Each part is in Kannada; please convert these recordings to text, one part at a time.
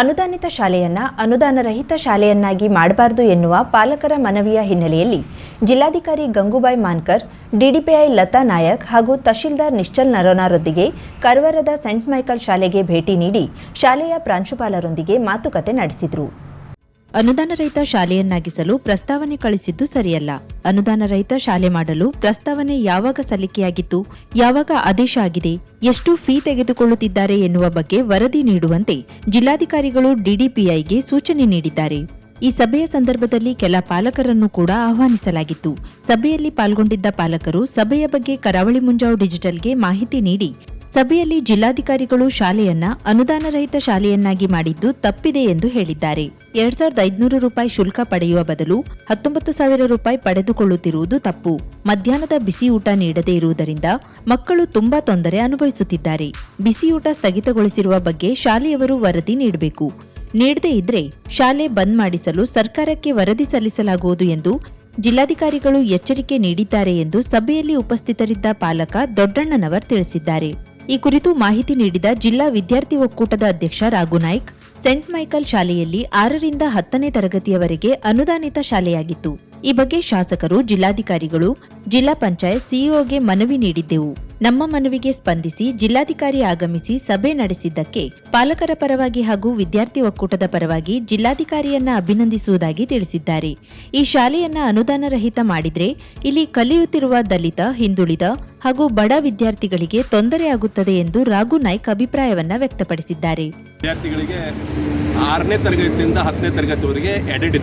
ಅನುದಾನಿತ ಶಾಲೆಯನ್ನ ಅನುದಾನರಹಿತ ಶಾಲೆಯನ್ನಾಗಿ ಮಾಡಬಾರದು ಎನ್ನುವ ಪಾಲಕರ ಮನವಿಯ ಹಿನ್ನೆಲೆಯಲ್ಲಿ ಜಿಲ್ಲಾಧಿಕಾರಿ ಗಂಗೂಬಾಯಿ ಮಾನ್ಕರ್, ಡಿಡಿಪಿಐ ಲತಾ ನಾಯಕ್ ಹಾಗೂ ತಹಶೀಲ್ದಾರ್ ನಿಶ್ಚಲ್ ನರೋನಾರೊಂದಿಗೆ ಕರವರದ ಸೆಂಟ್ ಮೈಕಲ್ ಶಾಲೆಗೆ ಭೇಟಿ ನೀಡಿ ಶಾಲೆಯ ಪ್ರಾಂಶುಪಾಲರೊಂದಿಗೆ ಮಾತುಕತೆ ನಡೆಸಿದರು. ಅನುದಾನ ರಹಿತ ಶಾಲೆಯನ್ನಾಗಿಸಲು ಪ್ರಸ್ತಾವನೆ ಕಳಿಸಿದ್ದು ಸರಿಯಲ್ಲ. ಅನುದಾನ ರಹಿತ ಶಾಲೆ ಮಾಡಲು ಪ್ರಸ್ತಾವನೆ ಯಾವಾಗ ಸಲ್ಲಿಕೆಯಾಗಿತ್ತು, ಯಾವಾಗ ಆದೇಶ ಆಗಿದೆ, ಎಷ್ಟು ಫೀ ತೆಗೆದುಕೊಳ್ಳುತ್ತಿದ್ದಾರೆ ಎನ್ನುವ ಬಗ್ಗೆ ವರದಿ ನೀಡುವಂತೆ ಜಿಲ್ಲಾಧಿಕಾರಿಗಳು ಡಿಡಿಪಿಐಗೆ ಸೂಚನೆ ನೀಡಿದ್ದಾರೆ. ಈ ಸಭೆಯ ಸಂದರ್ಭದಲ್ಲಿ ಕೆಲ ಪಾಲಕರನ್ನು ಕೂಡ ಆಹ್ವಾನಿಸಲಾಗಿತ್ತು. ಸಭೆಯಲ್ಲಿ ಪಾಲ್ಗೊಂಡಿದ್ದ ಪಾಲಕರು ಸಭೆಯ ಬಗ್ಗೆ ಕರಾವಳಿ ಮುಂಜಾವು ಡಿಜಿಟಲ್ಗೆ ಮಾಹಿತಿ ನೀಡಿ ಸಭೆಯಲ್ಲಿ ಜಿಲ್ಲಾಧಿಕಾರಿಗಳು ಶಾಲೆಯನ್ನ ಅನುದಾನರಹಿತ ಶಾಲೆಯನ್ನಾಗಿ ಮಾಡಿದ್ದು ತಪ್ಪಿದೆ ಎಂದು ಹೇಳಿದ್ದಾರೆ. ಎರಡ್ ಸಾವಿರದ ಐದುನೂರು ರೂಪಾಯಿ ಶುಲ್ಕ ಪಡೆಯುವ ಬದಲು ಹತ್ತೊಂಬತ್ತು ಸಾವಿರ ರೂಪಾಯಿ ಪಡೆದುಕೊಳ್ಳುತ್ತಿರುವುದು ತಪ್ಪು. ಮಧ್ಯಾಹ್ನದ ಬಿಸಿ ಊಟ ನೀಡದೇ ಇರುವುದರಿಂದ ಮಕ್ಕಳು ತುಂಬಾ ತೊಂದರೆ ಅನುಭವಿಸುತ್ತಿದ್ದಾರೆ. ಬಿಸಿ ಊಟ ಸ್ಥಗಿತಗೊಳಿಸಿರುವ ಬಗ್ಗೆ ಶಾಲೆಯವರು ವರದಿ ನೀಡಬೇಕು. ನೀಡದೇ ಇದ್ರೆ ಶಾಲೆ ಬಂದ್ ಮಾಡಿಸಲು ಸರ್ಕಾರಕ್ಕೆ ವರದಿ ಸಲ್ಲಿಸಲಾಗುವುದು ಎಂದು ಜಿಲ್ಲಾಧಿಕಾರಿಗಳು ಎಚ್ಚರಿಕೆ ನೀಡಿದ್ದಾರೆ ಎಂದು ಸಭೆಯಲ್ಲಿ ಉಪಸ್ಥಿತರಿದ್ದ ಪಾಲಕ ದೊಡ್ಡಣ್ಣನವರ್ ತಿಳಿಸಿದ್ದಾರೆ. ಈ ಕುರಿತು ಮಾಹಿತಿ ನೀಡಿದ ಜಿಲ್ಲಾ ವಿದ್ಯಾರ್ಥಿ ಒಕ್ಕೂಟದ ಅಧ್ಯಕ್ಷ ರಾಘುನಾಯ್ಕ್ ಸೆಂಟ್ ಮೈಕಲ್ ಶಾಲೆಯಲ್ಲಿ ಆರರಿಂದ ಹತ್ತನೇ ತರಗತಿಯವರೆಗೆ ಅನುದಾನಿತ ಶಾಲೆಯಾಗಿತ್ತು. ಈ ಬಗ್ಗೆ ಶಾಸಕರು, ಜಿಲ್ಲಾಧಿಕಾರಿಗಳು, ಜಿಲ್ಲಾ ಪಂಚಾಯತ್ ಸಿಇಒಗೆ ಮನವಿ ನೀಡಿದ್ದೆವು. ನಮ್ಮ ಮನವಿಗೆ ಸ್ಪಂದಿಸಿ ಜಿಲ್ಲಾಧಿಕಾರಿ ಆಗಮಿಸಿ ಸಭೆ ನಡೆಸಿದ್ದಕ್ಕೆ ಪಾಲಕರ ಪರವಾಗಿ ಹಾಗೂ ವಿದ್ಯಾರ್ಥಿ ಒಕ್ಕೂಟದ ಪರವಾಗಿ ಜಿಲ್ಲಾಧಿಕಾರಿಯನ್ನ ಅಭಿನಂದಿಸುವುದಾಗಿ ತಿಳಿಸಿದ್ದಾರೆ. ಈ ಶಾಲೆಯನ್ನ ಅನುದಾನ ರಹಿತ ಮಾಡಿದ್ರೆ ಇಲ್ಲಿ ಕಲಿಯುತ್ತಿರುವ ದಲಿತ, ಹಿಂದುಳಿದ ಹಾಗೂ ಬಡ ವಿದ್ಯಾರ್ಥಿಗಳಿಗೆ ತೊಂದರೆಯಾಗುತ್ತದೆ ಎಂದು ರಾಘು ನಾಯ್ಕ್ ಅಭಿಪ್ರಾಯವನ್ನ ವ್ಯಕ್ತಪಡಿಸಿದ್ದಾರೆ. ವಿದ್ಯಾರ್ಥಿಗಳಿಗೆ ಆರನೇ ತರಗತಿಯಿಂದ ಹತ್ತನೇ ತರಗತಿವರೆಗೆ ಎಡೆಡ್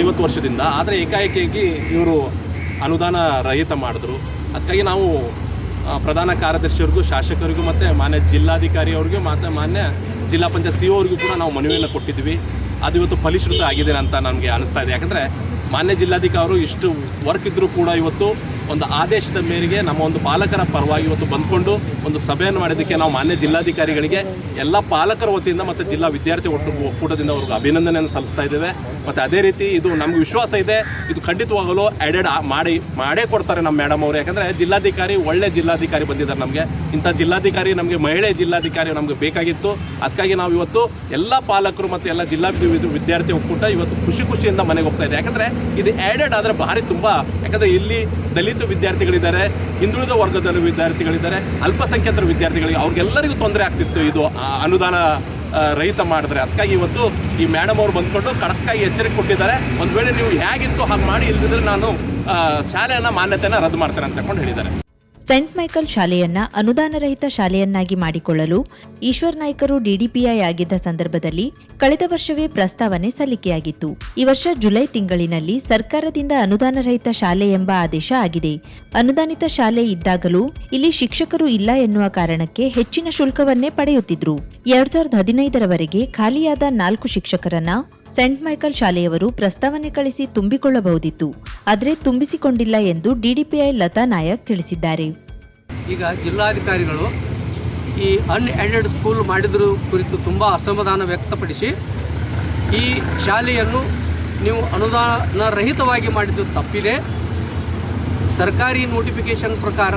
ಐವತ್ತು ವರ್ಷದಿಂದ. ಆದರೆ ಏಕಾಏಕಿಯಾಗಿ ಇವರು ಅನುದಾನ ರಹಿತ ಮಾಡಿದ್ರು. ಅದಕ್ಕಾಗಿ ನಾವು ಪ್ರಧಾನ ಕಾರ್ಯದರ್ಶಿಯವ್ರಿಗೂ, ಶಾಸಕರಿಗೂ ಮತ್ತು ಮಾನ್ಯ ಜಿಲ್ಲಾಧಿಕಾರಿ ಅವ್ರಿಗೂ ಮತ್ತು ಮಾನ್ಯ ಜಿಲ್ಲಾ ಪಂಚಾಯತ್ ಸಿ ಅವ್ರಿಗೂ ಕೂಡ ನಾವು ಮನವಿಯನ್ನು ಕೊಟ್ಟಿದ್ವಿ. ಅದು ಇವತ್ತು ಫಲಿಶೃತ ಆಗಿದೆ ಅಂತ ನಮಗೆ ಅನಿಸ್ತಾ ಇದೆ. ಯಾಕಂದರೆ ಮಾನ್ಯ ಜಿಲ್ಲಾಧಿಕಾರಿ ಇಷ್ಟು ವರ್ಕ್ ಇದ್ದರೂ ಕೂಡ ಇವತ್ತು ಒಂದು ಆದೇಶದ ಮೇರೆಗೆ ನಮ್ಮ ಒಂದು ಪಾಲಕರ ಪರವಾಗಿ ಇವತ್ತು ಬಂದ್ಕೊಂಡು ಒಂದು ಸಭೆಯನ್ನು ಮಾಡಿದ್ದಕ್ಕೆ ನಾವು ಮಾನ್ಯ ಜಿಲ್ಲಾಧಿಕಾರಿಗಳಿಗೆ ಎಲ್ಲ ಪಾಲಕರ ವತಿಯಿಂದ ಮತ್ತು ಜಿಲ್ಲಾ ವಿದ್ಯಾರ್ಥಿ ಒಟ್ಟು ಒಕ್ಕೂಟದಿಂದ ಅವ್ರಿಗೆ ಅಭಿನಂದನೆಯನ್ನು ಸಲ್ಲಿಸ್ತಾ ಇದ್ದೇವೆ. ಮತ್ತು ಅದೇ ರೀತಿ ಇದು ನಮ್ಗೆ ವಿಶ್ವಾಸ ಇದೆ, ಇದು ಖಂಡಿತವಾಗಲು ಆ್ಯಡೆಡ್ ಮಾಡಿ, ಮಾಡೇ ಕೊಡ್ತಾರೆ ನಮ್ಮ ಮೇಡಮ್ ಅವರು. ಯಾಕಂದರೆ ಜಿಲ್ಲಾಧಿಕಾರಿ ಒಳ್ಳೆ ಜಿಲ್ಲಾಧಿಕಾರಿ ಬಂದಿದ್ದಾರೆ ನಮಗೆ. ಇಂಥ ಜಿಲ್ಲಾಧಿಕಾರಿ ನಮಗೆ ಮಹಿಳೆ ಜಿಲ್ಲಾಧಿಕಾರಿ ನಮಗೆ ಬೇಕಾಗಿತ್ತು. ಅದಕ್ಕಾಗಿ ನಾವು ಇವತ್ತು ಎಲ್ಲ ಪಾಲಕರು ಮತ್ತು ಎಲ್ಲ ಜಿಲ್ಲಾ ವಿದ್ಯಾರ್ಥಿ ಒಕ್ಕೂಟ ಇವತ್ತು ಖುಷಿ ಖುಷಿಯಿಂದ ಮನೆಗೆ ಹೋಗ್ತಾ ಇದೆ. ಯಾಕಂದರೆ ಇದು ಆ್ಯಡೆಡ್ ಆದರೆ ಭಾರಿ ತುಂಬ. ಯಾಕಂದರೆ ಇಲ್ಲಿ ದಲಿತ ವಿದ್ಯಾರ್ಥಿಗಳಿದ್ದಾರೆ, ಹಿಂದುಳಿದ ವರ್ಗದ ವಿದ್ಯಾರ್ಥಿಗಳಿದ್ದಾರೆ, ಅಲ್ಪಸಂಖ್ಯಾತರ ವಿದ್ಯಾರ್ಥಿಗಳಿಗೆ ಅವ್ರಿಗೆಲ್ಲರಿಗೂ ತೊಂದರೆ ಆಗ್ತಿತ್ತು. ಇದು ಅನುದಾನ ರಹಿತ ಮಾಡಿದ್ರೆ. ಅದಕ್ಕಾಗಿ ಇವತ್ತು ಈ ಮೇಡಮ್ ಅವರು ಬಂದ್ಕೊಂಡು ಕಡಕ್ಕಾಗಿ ಎಚ್ಚರಿಕೆ ಕೊಟ್ಟಿದ್ದಾರೆ. ಒಂದು ವೇಳೆ ನೀವು ಹೇಗಿತ್ತು ಹಾಗೆ ಮಾಡಿ ಇಲ್ಲದಿದ್ರೆ ನಾನು ಶಾಲೆಯನ್ನು ಮಾನ್ಯತೆಯನ್ನು ರದ್ದು ಮಾಡ್ತೇನೆ ಅಂತ ಹೇಳಿದ್ದಾರೆ. ಸೆಂಟ್ ಮೈಕಲ್ ಶಾಲೆಯನ್ನ ಅನುದಾನರಹಿತ ಶಾಲೆಯನ್ನಾಗಿ ಮಾಡಿಕೊಳ್ಳಲು ಈಶ್ವರ್ ನಾಯ್ಕರು ಡಿಡಿಪಿಐ ಆಗಿದ್ದ ಸಂದರ್ಭದಲ್ಲಿ ಕಳೆದ ವರ್ಷವೇ ಪ್ರಸ್ತಾವನೆ ಸಲ್ಲಿಕೆಯಾಗಿತ್ತು. ಈ ವರ್ಷ ಜುಲೈ ತಿಂಗಳಿನಲ್ಲಿ ಸರ್ಕಾರದಿಂದ ಅನುದಾನರಹಿತ ಶಾಲೆ ಎಂಬ ಆದೇಶ ಆಗಿದೆ. ಅನುದಾನಿತ ಶಾಲೆ ಇದ್ದಾಗಲೂ ಇಲ್ಲಿ ಶಿಕ್ಷಕರು ಇಲ್ಲ ಎನ್ನುವ ಕಾರಣಕ್ಕೆ ಹೆಚ್ಚಿನ ಶುಲ್ಕವನ್ನೇ ಪಡೆಯುತ್ತಿದ್ರು. ಎರಡ್ ಸಾವಿರದ ಹದಿನೈದರವರೆಗೆ ಖಾಲಿಯಾದ ನಾಲ್ಕು ಶಿಕ್ಷಕರನ್ನ ಸೆಂಟ್ ಮೈಕಲ್ ಶಾಲೆಯವರು ಪ್ರಸ್ತಾವನೆ ಕಳಿಸಿ ತುಂಬಿಕೊಳ್ಳಬಹುದಿತ್ತು, ಆದರೆ ತುಂಬಿಸಿಕೊಂಡಿಲ್ಲ ಎಂದು ಡಿಡಿಪಿಐ ಲತಾ ನಾಯಕ್ ತಿಳಿಸಿದ್ದಾರೆ. ಈಗ ಜಿಲ್ಲಾಧಿಕಾರಿಗಳು ಈ ಅನ್ಎಡೆಡ್ ಸ್ಕೂಲ್ ಮಾಡಿದ್ರ ಕುರಿತು ತುಂಬ ಅಸಮಾಧಾನ ವ್ಯಕ್ತಪಡಿಸಿ, ಈ ಶಾಲೆಯನ್ನು ನೀವು ಅನುದಾನ ರಹಿತವಾಗಿ ಮಾಡಿದ್ದು ತಪ್ಪಿದೆ. ಸರ್ಕಾರಿ ನೋಟಿಫಿಕೇಷನ್ ಪ್ರಕಾರ,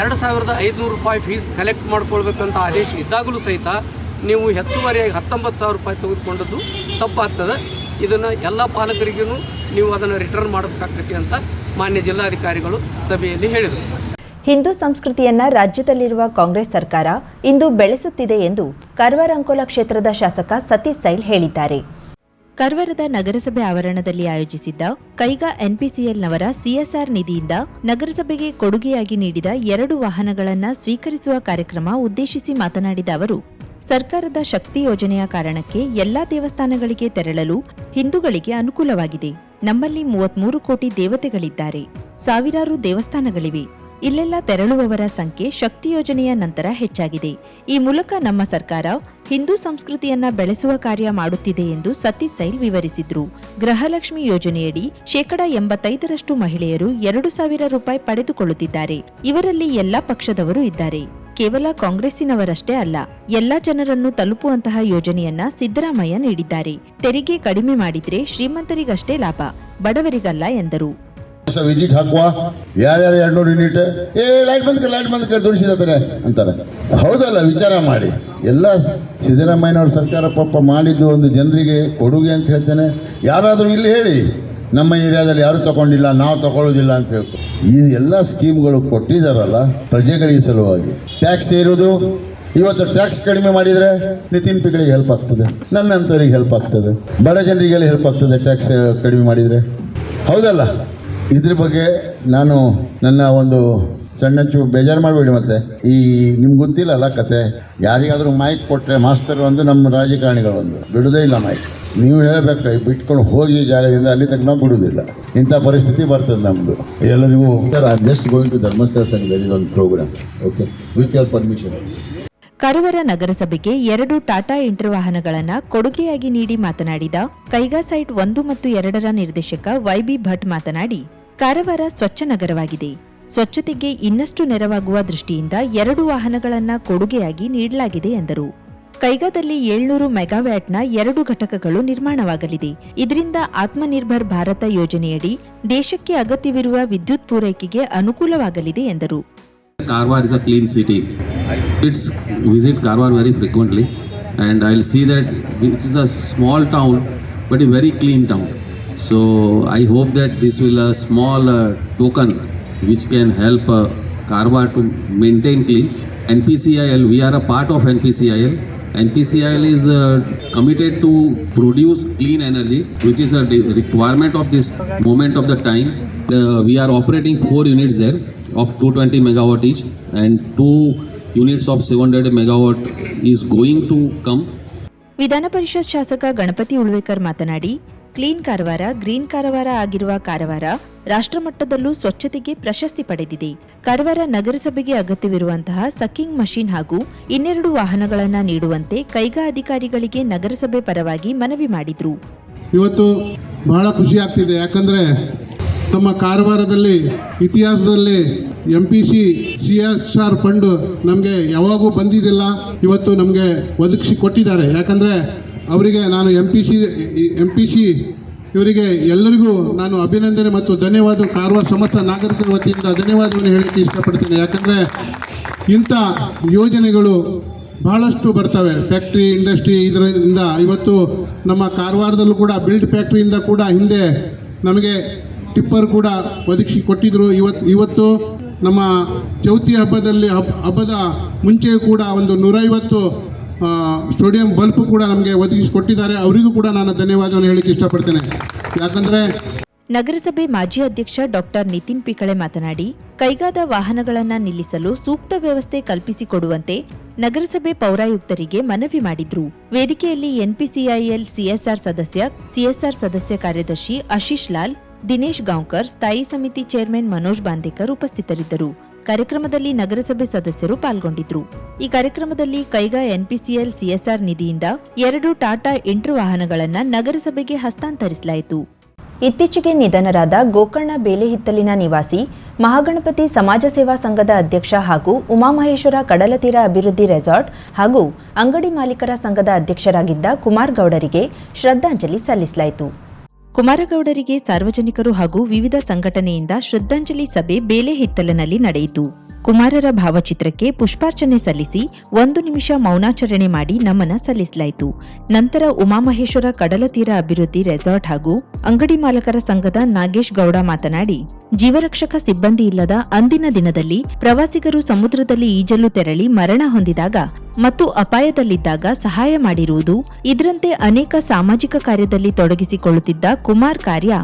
ಎರಡು ಸಾವಿರದ ಐದುನೂರು ರೂಪಾಯಿ ಫೀಸ್ ಕಲೆಕ್ಟ್ ಮಾಡ್ಕೊಳ್ಬೇಕಂತ ಆದೇಶ ಇದ್ದಾಗಲೂ ಸಹಿತ ನೀವು ಹೆಚ್ಚುವರಿಯಾಗಿ ಹತ್ತೊಂಬತ್ತು ಸಾವಿರ ರೂಪಾಯಿ ತೆಗೆದುಕೊಂಡದ್ದು ತಪ್ಪಾಗ್ತದೆ. ಇದನ್ನು ಎಲ್ಲ ಪಾಲಕರಿಗೂ ನೀವು ಅದನ್ನು ರಿಟರ್ನ್ ಮಾಡಬೇಕಾಗ್ತೈತಿ ಅಂತ ಮಾನ್ಯ ಜಿಲ್ಲಾಧಿಕಾರಿಗಳು ಸಭೆಯಲ್ಲಿ ಹೇಳಿದರು. ಹಿಂದೂ ಸಂಸ್ಕೃತಿಯನ್ನ ರಾಜ್ಯದಲ್ಲಿರುವ ಕಾಂಗ್ರೆಸ್ ಸರ್ಕಾರ ಇಂದು ಬೆಳೆಸುತ್ತಿದೆ ಎಂದು ಕರ್ವರ್ ಅಂಕೋಲಾ ಕ್ಷೇತ್ರದ ಶಾಸಕ ಸತೀಶ್ ಸೈಲ್ ಹೇಳಿದ್ದಾರೆ. ಕರ್ವರದ ನಗರಸಭೆ ಆವರಣದಲ್ಲಿ ಆಯೋಜಿಸಿದ್ದ ಕೈಗಾ ಎನ್ಪಿಸಿಎಲ್ನವರ ಸಿಎಸ್ಆರ್ ನಿಧಿಯಿಂದ ನಗರಸಭೆಗೆ ಕೊಡುಗೆಯಾಗಿ ನೀಡಿದ ಎರಡು ವಾಹನಗಳನ್ನು ಸ್ವೀಕರಿಸುವ ಕಾರ್ಯಕ್ರಮ ಉದ್ದೇಶಿಸಿ ಮಾತನಾಡಿದ ಅವರು ಸರ್ಕಾರದ ಶಕ್ತಿ ಯೋಜನೆಯ ಕಾರಣಕ್ಕೆ ಎಲ್ಲಾ ದೇವಸ್ಥಾನಗಳಿಗೆ ತೆರಳಲು ಹಿಂದೂಗಳಿಗೆ ಅನುಕೂಲವಾಗಿದೆ. ನಮ್ಮಲ್ಲಿ ಮೂವತ್ಮೂರು ಕೋಟಿ ದೇವತೆಗಳಿದ್ದಾರೆ. ಸಾವಿರಾರು ದೇವಸ್ಥಾನಗಳಿವೆ. ಇಲ್ಲೆಲ್ಲ ತೆರಳುವವರ ಸಂಖ್ಯೆ ಶಕ್ತಿ ಯೋಜನೆಯ ನಂತರ ಹೆಚ್ಚಾಗಿದೆ. ಈ ಮೂಲಕ ನಮ್ಮ ಸರ್ಕಾರ ಹಿಂದೂ ಸಂಸ್ಕೃತಿಯನ್ನ ಬೆಳೆಸುವ ಕಾರ್ಯ ಮಾಡುತ್ತಿದೆ ಎಂದು ಸತೀಶ್ ಸೈಲ್ ವಿವರಿಸಿದ್ರು. ಗೃಹಲಕ್ಷ್ಮಿ ಯೋಜನೆಯಡಿ ಶೇಕಡ ಎಂಬತ್ತೈದರಷ್ಟು ಮಹಿಳೆಯರು ಎರಡು ಸಾವಿರ ರೂಪಾಯಿ ಪಡೆದುಕೊಳ್ಳುತ್ತಿದ್ದಾರೆ. ಇವರಲ್ಲಿ ಎಲ್ಲಾ ಪಕ್ಷದವರು ಇದ್ದಾರೆ. ಕೇವಲ ಕಾಂಗ್ರೆಸ್ಸಿನವರಷ್ಟೇ ಅಲ್ಲ, ಎಲ್ಲಾ ಜನರನ್ನು ತಲುಪುವಂತಹ ಯೋಜನೆಯನ್ನ ಸಿದ್ದರಾಮಯ್ಯ ನೀಡಿದ್ದಾರೆ. ತೆರಿಗೆ ಕಡಿಮೆ ಮಾಡಿದ್ರೆ ಶ್ರೀಮಂತರಿಗಷ್ಟೇ ಲಾಭ, ಬಡವರಿಗಲ್ಲ ಎಂದರು. ವಿದ್ಯುತ್ ಹಾಕುವ? ಯಾರ್ಯಾರು ಎರಡ್ನೂರು ಯೂನಿಟ್? ಏ ಲೈಟ್ ಬಂದ್ಕ ಲೈಟ್ ಬಂದ್ಕ ದುಡಿಸಿದಾರೆ ಅಂತಾರೆ. ಹೌದಲ್ಲ, ವಿಚಾರ ಮಾಡಿ. ಎಲ್ಲ ಸಿದ್ದರಾಮಯ್ಯನವ್ರ ಸರ್ಕಾರ ಪಾಪ ಮಾಡಿದ್ದು ಒಂದು ಜನರಿಗೆ ಕೊಡುಗೆ ಅಂತ ಹೇಳ್ತೇನೆ. ಯಾರಾದರೂ ಇಲ್ಲಿ ಹೇಳಿ, ನಮ್ಮ ಏರಿಯಾದಲ್ಲಿ ಯಾರು ತಗೊಂಡಿಲ್ಲ, ನಾವು ತಗೊಳ್ಳೋದಿಲ್ಲ ಅಂತ ಹೇಳ್ಕೊ ಈ ಎಲ್ಲ ಸ್ಕೀಮ್ಗಳು ಕೊಟ್ಟಿದ್ದಾರಲ್ಲ ಪ್ರಜೆಗಳಿಗೆ ಸಲುವಾಗಿ. ಟ್ಯಾಕ್ಸ್ ಏರೋದು, ಇವತ್ತು ಟ್ಯಾಕ್ಸ್ ಕಡಿಮೆ ಮಾಡಿದರೆ ನಿತಿನ್ ಪಿಗಳಿಗೆ ಹೆಲ್ಪ್ ಆಗ್ತದೆ ನನ್ನಂಥವ್ರಿಗೆ ಹೆಲ್ಪ್ ಆಗ್ತದೆ, ಬಡ ಜನರಿಗೆಲ್ಲ ಹೆಲ್ಪ್ ಆಗ್ತದೆ ಟ್ಯಾಕ್ಸ್ ಕಡಿಮೆ ಮಾಡಿದರೆ. ಹೌದಲ್ಲ? ಇದ್ರ ಬಗ್ಗೆ ನಾನು ನನ್ನ ಒಂದು ಸಣ್ಣ ಚೂ ಬೇಜಾರು ಮಾಡಬೇಡಿ ಮತ್ತೆ. ಈ ನಿಮ್ಗೆ ಗೊತ್ತಿಲ್ಲಲ್ಲ ಕತೆ? ಯಾರಿಗಾದರೂ ಮೈಕ್ ಕೊಟ್ಟರೆ ಮಾಸ್ತರ್ ಒಂದು, ನಮ್ಮ ರಾಜಕಾರಣಿಗಳು ಒಂದು. ಬಿಡೋದೇ ಇಲ್ಲ ಮೈಕ್ ನೀವು ಹೇಳಬೇಕು ಬಿಟ್ಕೊಂಡು ಹೋಗಿ ಜಾಗದಿಂದ ಅಲ್ಲಿ ತನಕ ನಾವು ಬಿಡುವುದಿಲ್ಲ ಇಂಥ ಪರಿಸ್ಥಿತಿ ಬರ್ತದೆ ನಮ್ಮದು ಎಲ್ಲರಿಗೂ just going to Dharmasthala Sangha there is ಒಂದು program okay with your permission Karwar ನಗರಸಭೆಗೆ ಎರಡು ಟಾಟಾ ಇಂಟರ್ ವಾಹನಗಳನ್ನು ಕೊಡುಗೆಯಾಗಿ ನೀಡಿ ಮಾತನಾಡಿದ ಕೈಗಾ ಸೈಟ್ ಒಂದು ಮತ್ತು ಎರಡರ ನಿರ್ದೇಶಕ ವೈಬಿ ಭಟ್ ಮಾತನಾಡಿ, ಕಾರವಾರ ಸ್ವಚ್ಛ ನಗರವಾಗಿದೆ. ಸ್ವಚ್ಛತೆಗೆ ಇನ್ನಷ್ಟು ನೆರವಾಗುವ ದೃಷ್ಟಿಯಿಂದ ಎರಡು ವಾಹನಗಳನ್ನು ಕೊಡುಗೆಯಾಗಿ ನೀಡಲಾಗಿದೆ ಎಂದರು ಕೈಗಾದಲ್ಲಿ ಏಳ್ನೂರು ಮೆಗಾವ್ಯಾಟ್ನ ಎರಡು ಘಟಕಗಳು ನಿರ್ಮಾಣವಾಗಲಿದೆ ಇದರಿಂದ ಆತ್ಮನಿರ್ಭರ್ ಭಾರತ ಯೋಜನೆಯಡಿ ದೇಶಕ್ಕೆ ಅಗತ್ಯವಿರುವ ವಿದ್ಯುತ್ ಪೂರೈಕೆಗೆ ಅನುಕೂಲವಾಗಲಿದೆ ಎಂದರು Karwar is a clean city. It's visit Karwar very frequently, and I'll see that it is a small town, but a very clean town. So I hope that this will which can help uh, Karwar to maintain clean. NPCIL, we are a part of NPCIL. NPCIL is uh, committed to produce clean energy, which is a de- requirement of this moment of the time. Uh, we are operating four units there of 220 megawatt each, and two units of 700 megawatt is going to come. ವಿಧಾನ ಪರಿಷತ್ ಶಾಸಕ ಗಣಪತಿ ಉಳ್ವೇಕರ್ ಮಾತನಾಡಿ ಕ್ಲೀನ್ ಕಾರವಾರ, ಗ್ರೀನ್ ಕಾರವಾರ ಆಗಿರುವ ಕಾರವಾರ ರಾಷ್ಟ್ರಮಟ್ಟದಲ್ಲೂ ಸ್ವಚ್ಛತೆಗೆ ಪ್ರಶಸ್ತಿ ಪಡೆದಿದೆ. ಕಾರವಾರ ನಗರಸಭೆಗೆ ಅಗತ್ಯವಿರುವಂತಹ ಸಕ್ಕಿಂಗ್ ಮಷೀನ್ ಹಾಗೂ ಇನ್ನೆರಡು ವಾಹನಗಳನ್ನು ನೀಡುವಂತೆ ಕೈಗಾ ಅಧಿಕಾರಿಗಳಿಗೆ ನಗರಸಭೆ ಪರವಾಗಿ ಮನವಿ ಮಾಡಿದ್ರು. ಇವತ್ತು ಬಹಳ ಖುಷಿ ಆಗ್ತಿದೆ. ಯಾಕಂದ್ರೆ ನಮ್ಮ ಕಾರವಾರದಲ್ಲಿ ಇತಿಹಾಸದಲ್ಲಿ M P C C S R fund ನಮಗೆ ಯಾವಾಗೂ ಬಂದಿದ್ದಿಲ್ಲ. ಇವತ್ತು ನಮಗೆ ಒದಗಿಸಿ ಕೊಟ್ಟಿದ್ದಾರೆ. ಯಾಕಂದರೆ ಅವರಿಗೆ ನಾನು M P C M P C ಇವರಿಗೆ ಎಲ್ಲರಿಗೂ ನಾನು ಅಭಿನಂದನೆ ಮತ್ತು ಧನ್ಯವಾದ. ಕಾರವಾರ ಸಮಸ್ತ ನಾಗರಿಕರ ವತಿಯಿಂದ ಧನ್ಯವಾದವನ್ನು ಹೇಳಕ್ಕೆ ಇಷ್ಟಪಡ್ತೀನಿ. ಯಾಕಂದರೆ ಇಂಥ ಯೋಜನೆಗಳು ಬಹಳಷ್ಟು ಬರ್ತವೆ. ಫ್ಯಾಕ್ಟ್ರಿ ಇಂಡಸ್ಟ್ರಿ ಇದರಿಂದ ಇವತ್ತು ನಮ್ಮ ಕಾರವಾರದಲ್ಲೂ ಕೂಡ ಬಿಲ್ಡ್ ಫ್ಯಾಕ್ಟ್ರಿಯಿಂದ ಕೂಡ ಹಿಂದೆ ನಮಗೆ ಟಿಪ್ಪರ್ ಕೂಡ ಒದಗಿಸಿ ಕೊಟ್ಟಿದ್ದರು ಇವತ್ತು ಇವತ್ತು ನಮ್ಮ ಚೌತಿ ಹಬ್ಬದಲ್ಲಿ ಹಬ್ಬ ಹಬ್ಬದ ಮುಂಚೆಯೂ ಕೂಡ ಒಂದು ನೂರೈವತ್ತು ಸ್ಟೇಡಿಯಂ ಬಲ್ಪ್ ಕೂಡ ನಮಗೆ ಒದಗಿಸಿ ಕೊಟ್ಟಿದ್ದಾರೆ ಅವರಿಗೂ ಕೂಡ ನಾನು ಧನ್ಯವಾದವನ್ನು ಹೇಳಕ್ಕೆ ಇಷ್ಟಪಡ್ತೇನೆ. ಯಾಕಂದ್ರೆ ನಗರಸಭೆ ಮಾಜಿ ಅಧ್ಯಕ್ಷ ಡಾಕ್ಟರ್ ನಿತಿನ್ ಪಿಕಳೆ ಮಾತನಾಡಿ, ಕೈಗಾದ ವಾಹನಗಳನ್ನು ನಿಲ್ಲಿಸಲು ಸೂಕ್ತ ವ್ಯವಸ್ಥೆ ಕಲ್ಪಿಸಿಕೊಡುವಂತೆ ನಗರಸಭೆ ಪೌರಾಯುಕ್ತರಿಗೆ ಮನವಿ ಮಾಡಿದ್ರು. ವೇದಿಕೆಯಲ್ಲಿ ಎನ್ಪಿಸಿಐಎಲ್ ಸಿಎಸ್ಆರ್ ಸದಸ್ಯ ಸಿಎಸ್ಆರ್ ಸದಸ್ಯ ಕಾರ್ಯದರ್ಶಿ ಆಶೀಶ್ ಲಾಲ್, ದಿನೇಶ್ ಗಾಂವ್ಕರ್, ಸ್ಥಾಯಿ ಸಮಿತಿ ಚೇರ್ಮನ್ ಮನೋಜ್ ಬಾಂದೇಕರ್ ಉಪಸ್ಥಿತರಿದ್ದರು. ಕಾರ್ಯಕ್ರಮದಲ್ಲಿ ನಗರಸಭೆ ಸದಸ್ಯರು ಪಾಲ್ಗೊಂಡಿದ್ರು. ಈ ಕಾರ್ಯಕ್ರಮದಲ್ಲಿ ಕೈಗಾ ಎನ್ಪಿಸಿಎಲ್ ಸಿಎಸ್ಆರ್ ನಿಧಿಯಿಂದ ಎರಡು ಟಾಟಾ ಇಂಟರ್ ವಾಹನಗಳನ್ನು ನಗರಸಭೆಗೆ ಹಸ್ತಾಂತರಿಸಲಾಯಿತು. ಇತ್ತೀಚೆಗೆ ನಿಧನರಾದ ಗೋಕರ್ಣ ಬೇಲೆಹಿತ್ತಲಿನ ನಿವಾಸಿ, ಮಹಾಗಣಪತಿ ಸಮಾಜ ಸೇವಾ ಸಂಘದ ಅಧ್ಯಕ್ಷ ಹಾಗೂ ಉಮಾಮಹೇಶ್ವರ ಕಡಲತೀರ ಅಭಿವೃದ್ಧಿ ರೆಸಾರ್ಟ್ ಹಾಗೂ ಅಂಗಡಿ ಮಾಲೀಕರ ಸಂಘದ ಅಧ್ಯಕ್ಷರಾಗಿದ್ದ ಕುಮಾರ್ ಗೌಡರಿಗೆ ಶ್ರದ್ಧಾಂಜಲಿ ಸಲ್ಲಿಸಲಾಯಿತು. ಕುಮಾರಗೌಡರಿಗೆ ಸಾರ್ವಜನಿಕರು ಹಾಗೂ ವಿವಿಧ ಸಂಘಟನೆಯಿಂದ ಶ್ರದ್ಧಾಂಜಲಿ ಸಭೆ ಬೇಲೆಹಿತ್ತಲಿನಲ್ಲಿ ನಡೆಯಿತು. ಕುಮಾರರ ಭಾವಚಿತ್ರಕ್ಕೆ ಪುಷ್ಪಾರ್ಚನೆ ಸಲ್ಲಿಸಿ ಒಂದು ನಿಮಿಷ ಮೌನಾಚರಣೆ ಮಾಡಿ ನಮನ ಸಲ್ಲಿಸಲಾಯಿತು. ನಂತರ ಉಮಾಮಹೇಶ್ವರ ಕಡಲತೀರ ಅಭಿವೃದ್ಧಿ ರೆಸಾರ್ಟ್ ಹಾಗೂ ಅಂಗಡಿ ಮಾಲಕರ ಸಂಘದ ನಾಗೇಶ್ ಗೌಡ ಮಾತನಾಡಿ, ಜೀವರಕ್ಷಕ ಸಿಬ್ಬಂದಿ ಇಲ್ಲದ ಅಂದಿನ ದಿನದಲ್ಲಿ ಪ್ರವಾಸಿಗರು ಸಮುದ್ರದಲ್ಲಿ ಈಜಲು ತೆರಳಿ ಮರಣ ಹೊಂದಿದಾಗ ಮತ್ತು ಅಪಾಯದಲ್ಲಿದ್ದಾಗ ಸಹಾಯ ಮಾಡಿರುವುದು, ಇದರಂತೆ ಅನೇಕ ಸಾಮಾಜಿಕ ಕಾರ್ಯದಲ್ಲಿ ತೊಡಗಿಸಿಕೊಳ್ಳುತ್ತಿದ್ದ ಕುಮಾರ್ ಕಾರ್ಯ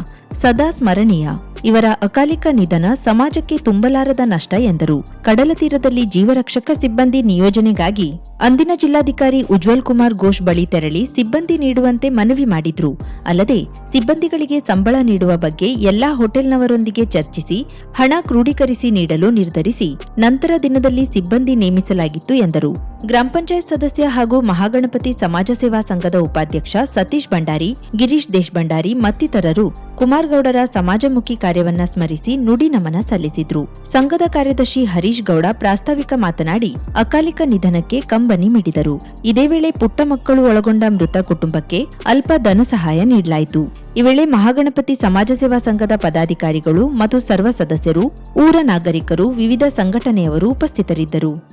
ಸದಾ ಸ್ಮರಣೀಯ. ಇವರ ಅಕಾಲಿಕ ನಿಧನ ಸಮಾಜಕ್ಕೆ ತುಂಬಲಾರದ ನಷ್ಟ ಎಂದರು. ಕಡಲ ತೀರದಲ್ಲಿ ಜೀವರಕ್ಷಕ ಸಿಬ್ಬಂದಿ ನಿಯೋಜನೆಗಾಗಿ ಅಂದಿನ ಜಿಲ್ಲಾಧಿಕಾರಿ ಉಜ್ವಲ್ ಕುಮಾರ್ ಘೋಷ್ ಬಳಿ ತೆರಳಿ ಸಿಬ್ಬಂದಿ ನೀಡುವಂತೆ ಮನವಿ ಮಾಡಿದ್ರು. ಅಲ್ಲದೆ ಸಿಬ್ಬಂದಿಗಳಿಗೆ ಸಂಬಳ ನೀಡುವ ಬಗ್ಗೆ ಎಲ್ಲಾ ಹೋಟೆಲ್ನವರೊಂದಿಗೆ ಚರ್ಚಿಸಿ, ಹಣ ಕ್ರೋಢೀಕರಿಸಿ ನೀಡಲು ನಿರ್ಧರಿಸಿ ನಂತರ ದಿನದಲ್ಲಿ ಸಿಬ್ಬಂದಿ ನೇಮಿಸಲಾಗಿತ್ತು ಎಂದರು. ಗ್ರಾಮ ಪಂಚಾಯತ್ ಸದಸ್ಯ ಹಾಗೂ ಮಹಾಗಣಪತಿ ಸಮಾಜ ಸೇವಾ ಸಂಘದ ಉಪಾಧ್ಯಕ್ಷ ಸತೀಶ್ ಭಂಡಾರಿ, ಗಿರೀಶ್ ದೇಶಭಂಡಾರಿ ಮತ್ತಿತರರು ಕುಮಾರಗೌಡರ ಸಮಾಜಮುಖಿ ಕಾರ್ಯವನ್ನ ಸ್ಮರಿಸಿ ನುಡಿ ನಮನ ಸಲ್ಲಿಸಿದ್ರು. ಸಂಘದ ಕಾರ್ಯದರ್ಶಿ ಹರೀಶ್ ಗೌಡ ಪ್ರಾಸ್ತಾವಿಕ ಮಾತನಾಡಿ ಅಕಾಲಿಕ ನಿಧನಕ್ಕೆ ಕಂಬನಿ ಮಿಡಿದರು. ಇದೇ ವೇಳೆ ಪುಟ್ಟ ಮಕ್ಕಳು ಒಳಗೊಂಡ ಮೃತ ಕುಟುಂಬಕ್ಕೆ ಅಲ್ಪ ಧನ ಸಹಾಯ ನೀಡಲಾಯಿತು. ಈ ವೇಳೆ ಮಹಾಗಣಪತಿ ಸಮಾಜ ಸೇವಾ ಸಂಘದ ಪದಾಧಿಕಾರಿಗಳು ಮತ್ತು ಸರ್ವ ಸದಸ್ಯರು, ಊರ ನಾಗರಿಕರು, ವಿವಿಧ ಸಂಘಟನೆಯವರು ಉಪಸ್ಥಿತರಿದ್ದರು.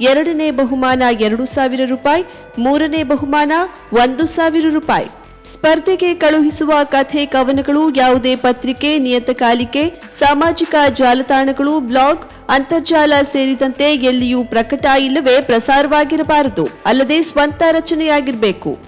ಎರಡನೇ ಬಹುಮಾನ ಎರಡು ಸಾವಿರ ರೂಪಾಯಿ, ಮೂರನೇ ಬಹುಮಾನ ಒಂದು ಸಾವಿರ ರೂಪಾಯಿ. ಸ್ಪರ್ಧೆಗೆ ಕಳುಹಿಸುವ ಕಥೆ ಕವನಗಳು ಯಾವುದೇ ಪತ್ರಿಕೆ ನಿಯತಕಾಲಿಕೆ ಸಾಮಾಜಿಕ ಜಾಲತಾಣಗಳು, ಬ್ಲಾಗ್, ಅಂತರ್ಜಾಲ ಸೇರಿದಂತೆ ಎಲ್ಲಿಯೂ ಪ್ರಕಟ ಇಲ್ಲವೇ ಪ್ರಸಾರವಾಗಿರಬಾರದು. ಅಲ್ಲದೆ ಸ್ವಂತ ರಚನೆಯಾಗಿರಬೇಕು.